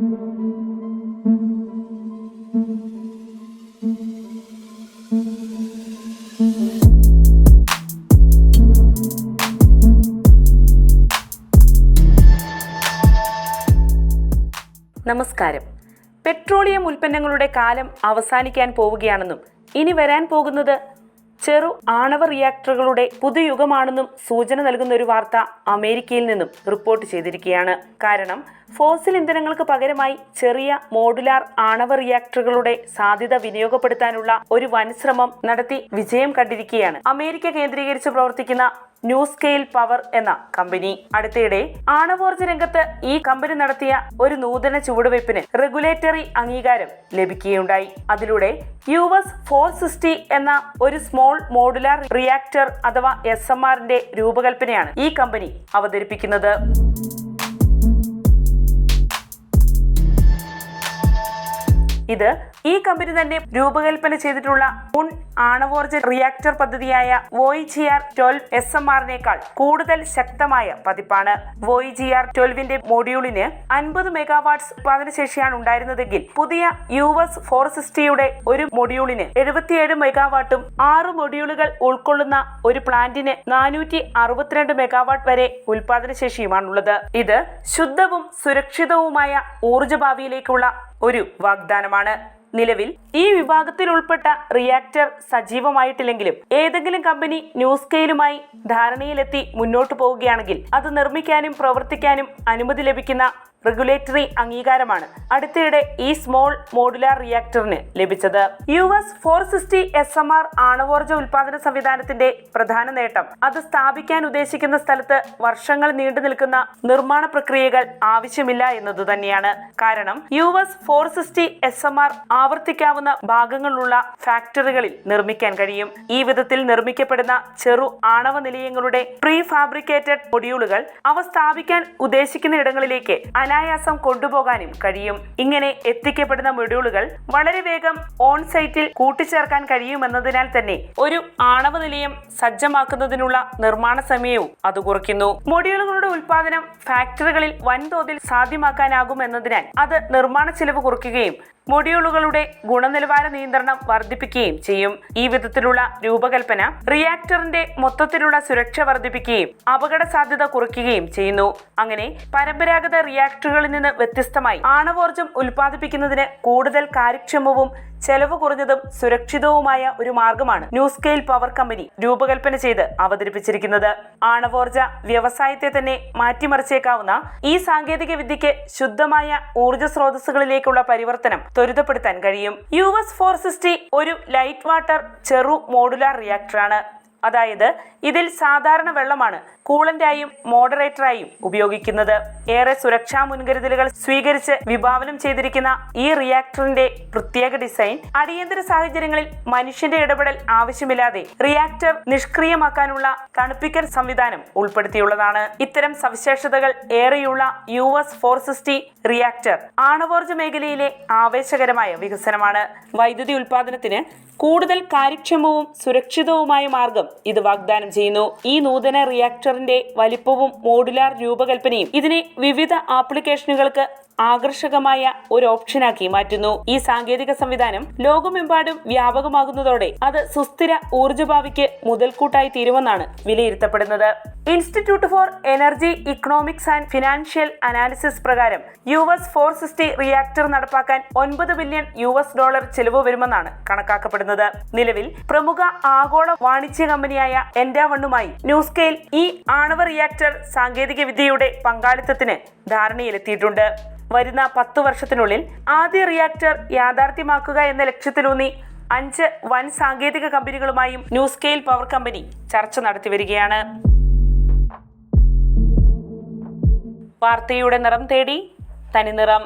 നമസ്കാരം. പെട്രോളിയം ഉൽപ്പന്നങ്ങളുടെ കാലം അവസാനിക്കാൻ പോവുകയാണെന്നും ഇനി വരാൻ പോകുന്നത് ചെറു ആണവ റിയാക്ടറുകളുടെ പുതുയുഗമാണെന്നും സൂചന നൽകുന്ന ഒരു വാർത്ത അമേരിക്കയിൽ നിന്നും റിപ്പോർട്ട് ചെയ്തിരിക്കുകയാണ്. കാരണം ഫോസിൽ ഇന്ധനങ്ങൾക്ക് പകരമായി ചെറിയ മോഡുലാർ ആണവ റിയാക്ടറുകളുടെ സാധ്യത വിനിയോഗപ്പെടുത്താനുള്ള ഒരു വൻശ്രമം നടത്തി വിജയം കണ്ടിരിക്കുകയാണ്. അമേരിക്ക കേന്ദ്രീകരിച്ച് പ്രവർത്തിക്കുന്ന ന്യൂ സ്കെയിൽ പവർ എന്ന കമ്പനി. അടുത്തിടെ ആണവോർജ രംഗത്ത് ഈ കമ്പനി നടത്തിയ ഒരു നൂതന ചുവടുവയ്പ്പിന് റെഗുലേറ്ററി അംഗീകാരം ലഭിക്കുകയുണ്ടായി. അതിലൂടെ യു എസ് ഫോർ സിക്സ്റ്റി എന്ന ഒരു സ്മോൾ മോഡുലാർ റിയാക്ടർ അഥവാ എസ് എം ആറിന്റെ രൂപകൽപ്പനയാണ് ഈ കമ്പനി അവതരിപ്പിക്കുന്നത്. ഇത് ഈ കമ്പനി തന്നെ രൂപകൽപ്പന ചെയ്തിട്ടുള്ള മുൻ ആണവോർജ റിയാക്ടർ പദ്ധതിയായ വോയിജിആർ ട്വൽവ് എസ് എം ആറിനേക്കാൾ കൂടുതൽ ശക്തമായ പതിപ്പാണ്. വോയിജിആർ ട്വൽവിന്റെ മൊഡ്യൂളിന് അൻപത് മെഗാവാട്ട്സ് ഉത്പാദനശേഷിയാണ് ഉണ്ടായിരുന്നതെങ്കിൽ പുതിയ യു എസ് ഫോർ സിക്സ്റ്റിയുടെ ഒരു മൊഡ്യൂളിന് എഴുപത്തിയേഴ് മെഗാവാട്ടും ആറ് മൊഡ്യൂളുകൾ ഉൾക്കൊള്ളുന്ന ഒരു പ്ലാന്റിന് നാനൂറ്റി അറുപത്തിരണ്ട് മെഗാവാട്ട് വരെ ഉൽപാദനശേഷിയുമാണുള്ളത് ഇത് ശുദ്ധവും സുരക്ഷിതവുമായ ഊർജ ഭാവിയിലേക്കുള്ള ഒരു വാഗ്ദാനമാണ്. നിലവിൽ ഈ വിഭാഗത്തിൽ ഉൾപ്പെട്ട റിയാക്ടർ സജീവമായിട്ടില്ലെങ്കിലും ഏതെങ്കിലും കമ്പനി ന്യൂസ്കെയിലുമായി ധാരണയിലെത്തി മുന്നോട്ടു പോവുകയാണെങ്കിൽ അത് നിർമ്മിക്കാനും പ്രവർത്തിക്കാനും അനുമതി ലഭിക്കുന്ന റെഗുലേറ്ററി അംഗീകാരമാണ്. അടുത്തിടെ ഈ സ്മോൾ മോഡുലാർ റിയാക്ടറിന് ലഭിച്ചത്. U S four sixty S M R ആണവോർജ ഉൽപാദന സംവിധാനത്തിന്റെ പ്രധാന നേട്ടം. അത് സ്ഥാപിക്കാൻ ഉദ്ദേശിക്കുന്ന സ്ഥലത്ത് വർഷങ്ങൾ നീണ്ടു നിൽക്കുന്ന നിർമ്മാണ പ്രക്രിയകൾ ആവശ്യമില്ല എന്നതു തന്നെയാണ്. കാരണം U S four sixty S M R ആവർത്തിക്കാവുന്ന ഭാഗങ്ങളുള്ള ഫാക്ടറികളിൽ നിർമ്മിക്കാൻ കഴിയും. ഈ വിധത്തിൽ നിർമ്മിക്കപ്പെടുന്ന ചെറു ആണവ നിലയങ്ങളുടെ പ്രീ ഫാബ്രിക്കേറ്റഡ് മൊഡ്യൂളുകൾ അവ സ്ഥാപിക്കാൻ ഉദ്ദേശിക്കുന്ന ഇടങ്ങളിലേക്ക് അനായാസം കൊണ്ടുപോകാനും കഴിയും. ഇങ്ങനെ എത്തിക്കപ്പെടുന്ന മൊഡ്യൂളുകൾ വളരെ വേഗം ഓൺ സൈറ്റിൽ കൂട്ടിച്ചേർക്കാൻ കഴിയുമെന്നതിനാൽ തന്നെ ഒരു ആണവ നിലയം സജ്ജമാക്കുന്നതിനുള്ള നിർമ്മാണ സമയവും അത് കുറയ്ക്കുന്നു. മൊഡ്യൂളുകളുടെ ഉൽപാദനം ഫാക്ടറികളിൽ വൻതോതിൽ സാധ്യമാക്കാനാകുമെന്നതിനാൽ അത് നിർമ്മാണ ചെലവ് കുറയ്ക്കുകയും മൊഡ്യൂളുകളുടെ ഗുണനിലവാര നിയന്ത്രണം വർദ്ധിപ്പിക്കുകയും ചെയ്യും. ഈ വിധത്തിലുള്ള രൂപകൽപ്പന റിയാക്ടറിന്റെ മൊത്തത്തിലുള്ള സുരക്ഷ വർദ്ധിപ്പിക്കുകയും അപകട സാധ്യത കുറയ്ക്കുകയും ചെയ്യുന്നു. അങ്ങനെ പരമ്പരാഗത റിയാക്ടറുകളിൽ നിന്ന് വ്യത്യസ്തമായി ആണവോർജം ഉൽപ്പാദിപ്പിക്കുന്നതിന് കൂടുതൽ കാര്യക്ഷമവും ചെലവ് കുറഞ്ഞതും സുരക്ഷിതവുമായ ഒരു മാർഗമാണ് ന്യൂ സ്കെയിൽ പവർ കമ്പനി രൂപകൽപ്പന ചെയ്ത് അവതരിപ്പിച്ചിരിക്കുന്നത്. ആണവോർജ വ്യവസായത്തെ തന്നെ മാറ്റിമറിച്ചേക്കാവുന്ന ഈ സാങ്കേതിക ശുദ്ധമായ ഊർജ സ്രോതസ്സുകളിലേക്കുള്ള പരിവർത്തനം ത്വരിതപ്പെടുത്താൻ കഴിയും. യു എസ് ഫോർ സിക്സ്റ്റി ഒരു ലൈറ്റ് വാട്ടർ ചെറു മോഡുലാർ റിയാക്ടറാണ്. അതായത് ഇതിൽ സാധാരണ വെള്ളമാണ് കൂളന്റായും മോഡറേറ്ററായും ഉപയോഗിക്കുന്നത്. ഏറെ സുരക്ഷാ മുൻകരുതലുകൾ സ്വീകരിച്ച് വിഭാവനം ചെയ്തിരിക്കുന്ന ഈ റിയാക്ടറിന്റെ പ്രത്യേക ഡിസൈൻ അടിയന്തര സാഹചര്യങ്ങളിൽ മനുഷ്യന്റെ ഇടപെടൽ ആവശ്യമില്ലാതെ റിയാക്ടർ നിഷ്ക്രിയമാക്കാനുള്ള തണുപ്പിക്കൽ സംവിധാനം ഉൾപ്പെടുത്തിയുള്ളതാണ്. ഇത്തരം സവിശേഷതകൾ ഏറെയുള്ള U S four sixty reactor ആണവോർജ മേഖലയിലെ ആവേശകരമായ വികസനമാണ്. വൈദ്യുതി ഉൽപാദനത്തിന് കൂടുതൽ കാര്യക്ഷമവും സുരക്ഷിതവുമായ മാർഗം ഇത് വാഗ്ദാനം ചെയ്യുന്നു. ഈ നൂതന റിയാക്ടറിന്റെ വലിപ്പവും മോഡുലാർ രൂപകൽപ്പനയും ഇതിനെ വിവിധ ആപ്ലിക്കേഷനുകൾക്ക് ആകർഷകമായ ഒരു ഓപ്ഷനാക്കി മാറ്റുന്നു. ഈ സാങ്കേതിക സംവിധാനം ലോകമെമ്പാടും വ്യാപകമാകുന്നതോടെ അത് സുസ്ഥിര ഊർജഭാവിക്ക് മുതൽക്കൂട്ടായി തീരുമെന്നാണ് വിലയിരുത്തപ്പെടുന്നത്. Institute for Energy Economics and Financial Analysis പ്രകാരം U S four sixty reactor നടപ്പാക്കാൻ ഒൻപത് ബില്യൺ യു എസ് ഡോളർ ചെലവ് വരുമെന്നാണ് കണക്കാക്കപ്പെടുന്നത്. നിലവിൽ പ്രമുഖ ആഗോള വാണിജ്യ കമ്പനിയായ എൻഡാവണ്ണുമായി ന്യൂസ്കെയിൽ ഈ ആണവ റിയാക്ടർ സാങ്കേതിക വിദ്യയുടെ പങ്കാളിത്തത്തിന് ധാരണയിലെത്തിയിട്ടുണ്ട്. വരുന്ന പത്തു വർഷത്തിനുള്ളിൽ ആദ്യ റിയാക്ടർ യാഥാർത്ഥ്യമാക്കുക എന്ന ലക്ഷ്യത്തിലൂന്നി അഞ്ച് വൻ സാങ്കേതിക കമ്പനികളുമായും ന്യൂ സ്കെയിൽ പവർ കമ്പനി ചർച്ച നടത്തി വരികയാണ്. വാർത്തയുടെ നിറം തേടി തനിനിറം